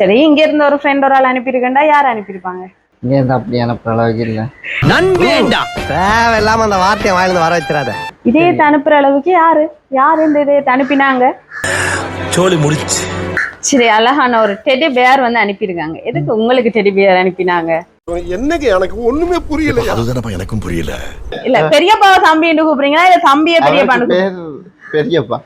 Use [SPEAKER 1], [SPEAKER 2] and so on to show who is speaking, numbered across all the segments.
[SPEAKER 1] சரி இங்க இருந்து ஒரு ஃப்ரெண்ட் ஒரு ஆள் அனுப்பியிருக்கேன்டா யார் அனுப்பியிருப்பாங்க?
[SPEAKER 2] இங்கே இருந்து அப்படி அனுப்புற அளவுக்கு இல்லை.
[SPEAKER 3] நண்பேண்டா. தேவையில்லாம அந்த வார்த்தையை வாயிலிருந்து வர வச்சிடாத.
[SPEAKER 1] இதயத்தை அனுப்புற அளவுக்கு யாரு? யார் இந்த இதயத்தை அனுப்பினாங்க?
[SPEAKER 3] சோழி முடிச்சு.
[SPEAKER 1] சரி அழகான ஒரு டெடி பேர் வந்து அனுப்பியிருக்காங்க. எதுக்கு உங்களுக்கு டெடி பேர் அனுப்பினாங்க?
[SPEAKER 4] என்னங்க எனக்கு ஒண்ணுமே புரியல
[SPEAKER 5] அதுதானப்பா எனக்கும் புரியல.
[SPEAKER 1] இல்ல பெரியப்பாவை தம்பின்னு கூப்பிடுறீங்களா? இல்ல தம்பிய
[SPEAKER 2] அவருக்கு
[SPEAKER 1] பெரியப்பான்னு
[SPEAKER 2] பேர் பெரியப்பா.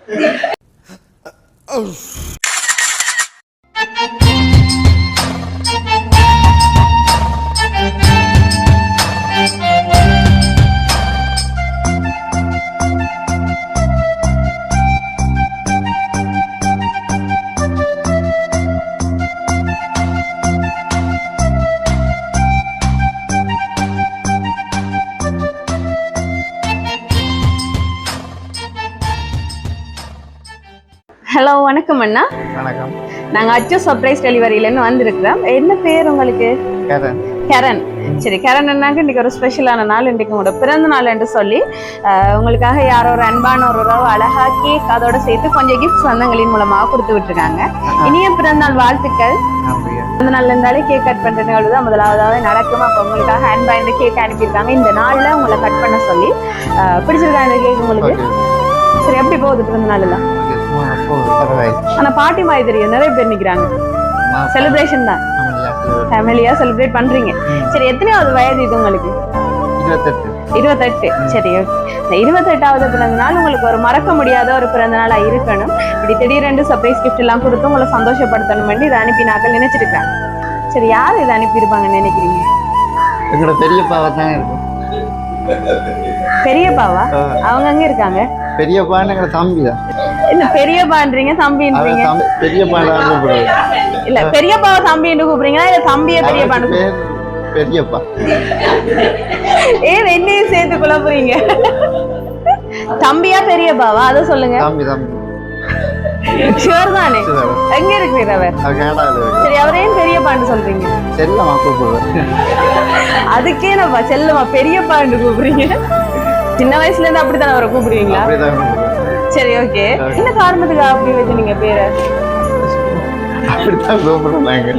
[SPEAKER 1] ஹலோ வணக்கம் அண்ணா.
[SPEAKER 2] வணக்கம்.
[SPEAKER 1] நாங்க அச்சு சர்ப்ரைஸ் டெலிவரியில இருந்து வந்திருக்கிறோம். என்ன பேர் உங்களுக்கு?
[SPEAKER 2] கரண்.
[SPEAKER 1] கரண். சரி கரண் அண்ணாக்கு இன்னைக்கு ஒரு ஸ்பெஷலான நாள் இன்னைக்கு உங்களோட பிறந்த நாள் என்று சொல்லி உங்களுக்காக யாரோ ஒரு அன்பான ஒரு உறவு அழகா கேக் அதோட சேர்த்து கொஞ்சம் கிஃப்ட்ஸ் வந்து எங்களின் மூலமாக கொடுத்து விட்டுருக்காங்க. இனிய பிறந்த நாள் வாழ்த்துக்கள் பிறந்த நாள்ல இருந்தாலே கேக் கட் பண்ற நிகழ்வு தான் முதலாவதாக நடக்கும். அப்போ உங்களுக்காக அன்பா இந்த கேக் அனுப்பியிருக்காங்க. இந்த நாள்ல உங்களை கட் பண்ண சொல்லி ஆஹ், பிடிச்சிருக்கா இந்த கேக் உங்களுக்கு? சரி எப்படி போகுது பிறந்த நாள் எல்லாம் ஆனா பாட்டி மாதிரி நிறைய பேர் நிக்கிறாங்க. செலிப்ரேஷன் தான். ஃபேமிலியா செலிப்ரேட் பண்றீங்க. சரி எத்தனையாவது வயது இது உங்களுக்கு?
[SPEAKER 2] இருபத்தெட்டு.
[SPEAKER 1] இருபத்தெட்டு. சரி இந்த இருபத்தெட்டாவது பிறந்த நாள் உங்களுக்கு ஒரு மறக்க முடியாத ஒரு பிறந்த நாளா இருக்கணும். இப்படி திடீரென்று சர்ப்ரைஸ் கிஃப்ட் எல்லாம் கொடுத்து உங்களை சந்தோஷப்படுத்தணும் வேண்டி இதை அனுப்பினாக்கள் நினைச்சிருக்காங்க சரி யார் இதை அனுப்பியிருப்பாங்கன்னு நினைக்கிறீங்க?
[SPEAKER 2] எங்களோட பெரியப்பாவை தான் இருக்கும்
[SPEAKER 1] பெரியப்பாவா. அவங்க அங்க இருக்காங்க?
[SPEAKER 2] பெரியப்பான்னு எங்களோட தம்பி தான்
[SPEAKER 1] இல்ல பெரியப்பான்றீங்க தம்பின்றீங்க?
[SPEAKER 2] கூப்பிடுவாரு.
[SPEAKER 1] இல்ல பெரியப்பாவை தம்பின்னு கூப்பிடுறீங்களா? இல்ல தம்பிய பெரியப்பான்னு
[SPEAKER 2] பெரியப்பா.
[SPEAKER 1] ஏன் என்னையும் சேர்த்து குழப்புறீங்க? தம்பியா பெரியப்பாவா? அதை சொல்லுங்க.
[SPEAKER 2] தம்பி தம்பி.
[SPEAKER 1] ஷுவர் தானே. எங்க இருக்கிற அவர்?
[SPEAKER 2] அவர்
[SPEAKER 1] சரி அவரையும் பெரியப்பான்னு சொல்றீங்க?
[SPEAKER 2] செல்லமா கூப்பிடுவார்.
[SPEAKER 1] அதுக்கே நம்ம செல்லமா பெரியப்பான்னு கூப்பிடுறீங்க? சின்ன வயசுல இருந்து அப்படித்தானே அவரை கூப்பிடுவீங்களா? சரி ஓகே என்ன காரணத்துக்கு அப்படி வச்சு நீங்க பேரை?
[SPEAKER 2] அப்படித்தான் கூப்பிடுறாங்க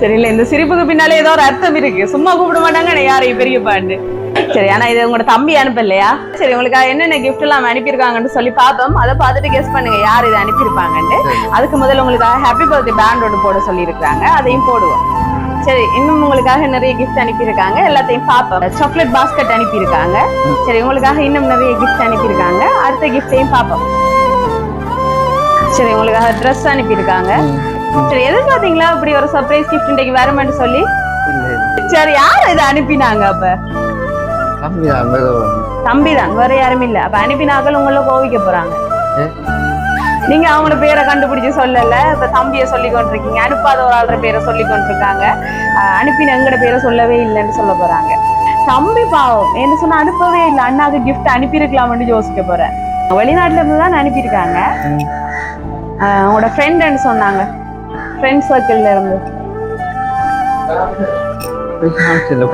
[SPEAKER 1] சரி இல்ல இந்த சிரிப்புக்கு பின்னாலே ஏதோ ஒரு அர்த்தம் இருக்கு. சும்மா கூப்பிட மாட்டாங்க யாரையும் பெரியப்பான்னு சரி ஆனா இது உங்களோட தம்பி அனுப்பலையா? சரி உங்களுக்கு என்னென்ன gift எல்லாம் அனுப்பியிருக்காங்கன்னு சொல்லி பார்ப்போம். அதை பார்த்துட்டு கெஸ் பண்ணுங்க யார் இதை அனுப்பியிருப்பாங்கன்னு. அதுக்கு முதல்ல உங்களுக்காக ஹாப்பி பர்த்டே பேண்ட் ஒன்று போட சொல்லியிருக்காங்க அதையும் போடுவோம். சரி இன்னும் உங்களுக்காக நிறைய கிஃப்ட் அனுப்பியிருக்காங்க. எல்லாத்தையும் பார்ப்போம். சாக்லேட் பாஸ்கெட் அனுப்பியிருக்காங்க. சரி உங்களுக்காக இன்னும் நிறைய கிஃப்ட் அனுப்பியிருக்காங்க. அடுத்த கிஃப்டையும் பார்ப்போம். சரி உங்களுக்காக ட்ரெஸ் அனுப்பியிருக்காங்க. சரி எதிர்பார்த்தீங்களா அப்படி ஒரு சர்ப்ரைஸ் கிஃப்ட் இன்றைக்கு வருமென்னு சொல்லி? சரி யார் இதை அனுப்பினாங்க அப்ப?
[SPEAKER 2] தம்பி தான் வேற
[SPEAKER 1] யாரும் இல்ல. அப்ப அனுப்பினாக்கள் உங்களை கோவிக்க போறாங்க? நீங்க அவங்களோட பேரை கண்டுபிடிச்சு சொல்லல. இப்ப தம்பிய சொல்லி கொண்டிருக்கீங்க. அனுப்பாத ஒரு ஆள்ற பேரை சொல்லி கொண்டிருக்காங்க. அனுப்பின எங்கட பேரை சொல்லவே இல்லைன்னு சொல்ல போறாங்க. தம்பி பாவம். என்ன சொன்னா அனுப்பவே இல்லை. அண்ணாக்கு கிஃப்ட் அனுப்பியிருக்கலாம்னு யோசிக்க போறேன் வெளிநாட்டுல இருந்து தான் அனுப்பியிருக்காங்க. உங்களோட ஃப்ரெண்டுன்னு சொன்னாங்க. ஃப்ரெண்ட் சர்க்கிள்ல இருந்து.
[SPEAKER 2] வெளிநாட்டுல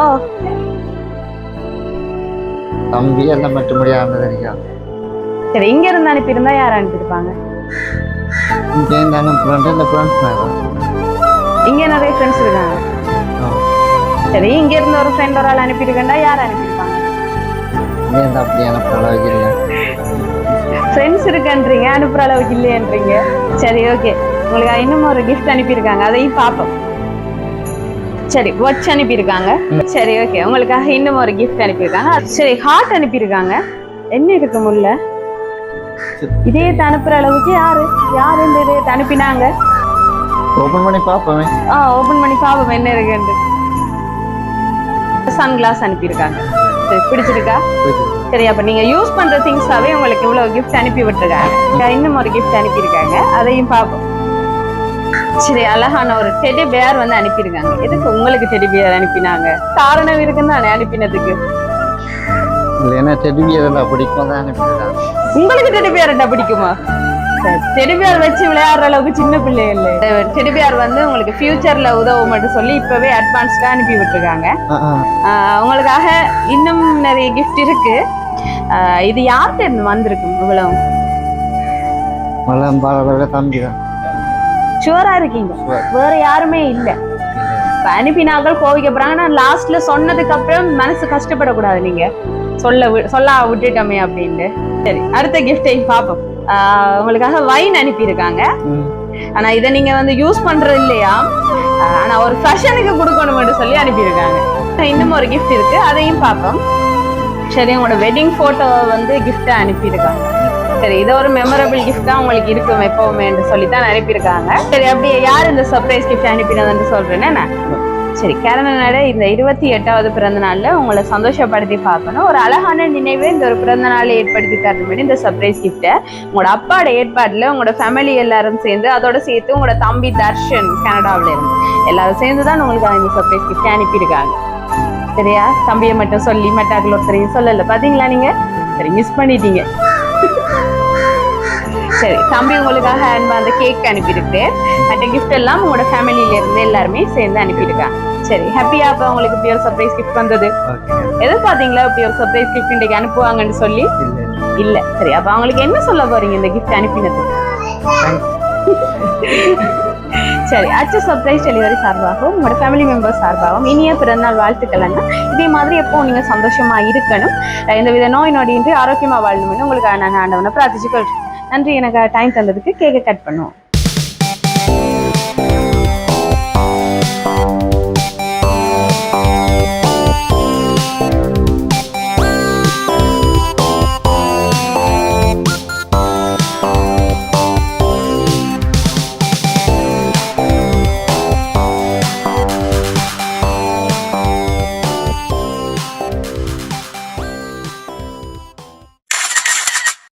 [SPEAKER 1] ஓ
[SPEAKER 2] தம்பி எல்லாம் மட்டும் முடியாம தெரியும்
[SPEAKER 1] சரி இங்க இருந்து அனுப்பியிருந்தா யார் அனுப்பியிருப்பாங்க?
[SPEAKER 2] இங்கே இருந்து அனுப்புறேன் இந்த ஃப்ரெண்ட்ஸ் நேரம்
[SPEAKER 1] இங்க நிறைய ஃப்ரெண்ட்ஸ் இருக்காங்க. சரி இங்க இருந்து ஒரு ஃப்ரெண்ட் ஒரு ஆள் அனுப்பியிருக்கேன்டா யார் அனுப்பியிருப்பாங்க?
[SPEAKER 2] இங்கே இருந்து அப்படி அனுப்புற அளவுக்கு
[SPEAKER 1] ஃப்ரெண்ட்ஸ் இருக்குன்றீங்க அனுப்புற அளவுக்கு இல்லையன்றீங்க. சரி ஓகே உங்களுக்கு இன்னும் ஒரு gift அனுப்பியிருக்காங்க. அதையும் பார்ப்போம் சரி வாட்ச் அனுப்பியிருக்காங்க. சரி ஓகே உங்களுக்காக இன்னும் ஒரு gift அனுப்பியிருக்காங்க. சரி ஹார்ட் அனுப்பியிருக்காங்க. என்ன இருக்கு முல்ல? இதயத்தை அனுப்புற அளவுக்கு யாரு? யாரு இந்த இதயத்தை அனுப்பினாங்க?
[SPEAKER 2] ஓப்பன் பண்ணி பார்ப்போமே.
[SPEAKER 1] ஆ ஓபன் பண்ணி பாப்போம் என்ன இருக்குன்னு சன் கிளாஸ் அனுப்பியிருக்காங்க. சரி பிடிச்சிருக்கா? சரி அப்ப நீங்க யூஸ் பண்ற திங்ஸாவே உங்களுக்கு இவ்வளவு gift அனுப்பி விட்டுருக்காங்க. இன்னும் ஒரு gift அனுப்பியிருக்காங்க. அதையும் பார்ப்போம். சரி அழகான ஒரு டெடி பேர் வந்து அனுப்பியிருக்காங்க. எதுக்கு உங்களுக்கு டெடி பேர் அனுப்பினாங்க? காரணம் இருக்குன்னு தானே அனுப்பினதுக்கு.
[SPEAKER 2] இல்லைன்னா டெலிவி எதெல்லாம் பிடிக்கும் தான் அனுப்பிடுறாங்க
[SPEAKER 1] உங்களுக்கு டெடி பேர் என்ன பிடிக்குமா? டெடி பேர் வச்சு விளையாடுற அளவுக்கு சின்ன பிள்ளை இல்லை. டெடி பேர் வந்து உங்களுக்கு ஃபியூச்சர்ல உதவும் மட்டும் சொல்லி இப்பவே அட்வான்ஸ்டா அனுப்பி விட்டுருக்காங்க. உங்களுக்காக இன்னும் நிறைய gift இருக்கு. இது யார்கிட்ட இருந்து வந்திருக்கும் இவ்வளவு?
[SPEAKER 2] மலம் தம்பி தான்
[SPEAKER 1] ஷுவரா இருக்கீங்க. வேற யாருமே இல்ல. அனுப்பினாக்கள் கோவிக்க போறாங்க நான் லாஸ்ட்ல சொன்னதுக்கு அப்புறம் மனசு கஷ்டப்படக்கூடாது நீங்க. சொல்ல சொல்ல விட்டுட்டோமே அப்படின்ட்டு. சரி அடுத்த கிஃப்டை பார்ப்போம். உங்களுக்காக வைன் அனுப்பியிருக்காங்க. ஆனா இதை நீங்க வந்து யூஸ் பண்றது இல்லையா? ஆனா ஒரு ஃபேஷனுக்கு கொடுக்கணும்னு சொல்லி அனுப்பியிருக்காங்க. இன்னும் ஒரு கிஃப்ட் இருக்கு. அதையும் பார்ப்போம். சரி உங்களோட வெட்டிங் போட்டோ வந்து கிஃப்டா அனுப்பியிருக்காங்க. சரி இது ஒரு மெமரபிள் கிஃப்டா உங்களுக்கு இருக்கும் எப்பவுமே சொல்லி தான் அனுப்பியிருக்காங்க சரி அப்படியே யார் இந்த சர்ப்ரைஸ் கிஃப்ட் அனுப்பினதுன்னு சொல்றேன்னா நான் சரி கேரளனோட இந்த இருபத்தி எட்டாவது பிறந்த நாள்ல உங்களை சந்தோஷப்படுத்தி பார்க்கணும். ஒரு அழகான நினைவை இந்த ஒரு பிறந்த நாளை ஏற்படுத்தி தரணும் இந்த சர்ப்ரைஸ் கிஃப்ட்டை உங்களோட அப்பாவோட ஏற்பாடுல உங்களோட ஃபேமிலி எல்லாரும் சேர்ந்து அதோட சேர்த்து உங்களோட தம்பி தர்ஷன் கனடாவுல இருந்து எல்லாரும் சேர்ந்து தான் உங்களுக்கு இந்த சர்ப்ரைஸ் கிஃப்ட் அனுப்பியிருக்காங்க. சரியா? தம்பியை மட்டும் சொல்லி மட்டாக்கள் ஒருத்தரையும் சொல்லல. பாத்தீங்களா நீங்க? சரி மிஸ் பண்ணிட்டீங்க. சரி தம்பி உங்களுக்காக அன்பா அந்த கேக் அனுப்பியிருக்கு. மற்ற கிஃப்ட் எல்லாம் உங்களோட ஃபேமிலியில இருந்து எல்லாருமே சேர்ந்து அனுப்பியிருக்காங்க. சரி ஹாப்பியா அப்ப உங்களுக்கு இப்படி ஒரு சர்ப்ரைஸ் கிஃப்ட் வந்தது? எதிர்பார்த்தீங்களா இப்படி ஒரு சர்ப்ரைஸ் கிஃப்ட் இன்றைக்கு அனுப்புவாங்கன்னு சொல்லி?
[SPEAKER 2] இல்லை
[SPEAKER 1] சரி அப்ப அவங்களுக்கு என்ன சொல்ல போறீங்க இந்த கிஃப்ட் அனுப்பினது? சரி அச்சு சர்ப்ரைஸ் டெலிவரி சார்பாகவும் உங்களோட ஃபேமிலி மெம்பர்ஸ் சார்பாகவும் இனிய பிறந்தநாள் வாழ்த்துக்கள் அண்ணா. இதே மாதிரி எப்பவும் நீங்க சந்தோஷமா இருக்கணும்? இந்த வித நோய் நொடியின்றி ஆரோக்கியமா வாழணும்னு உங்களுக்கு நான் ஆண்டவனை பிரார்த்திச்சு கொள்றேன் நன்றி. எனக்கு டைம் தந்ததுக்கு கேக்கை கட் பண்ணுவோம்.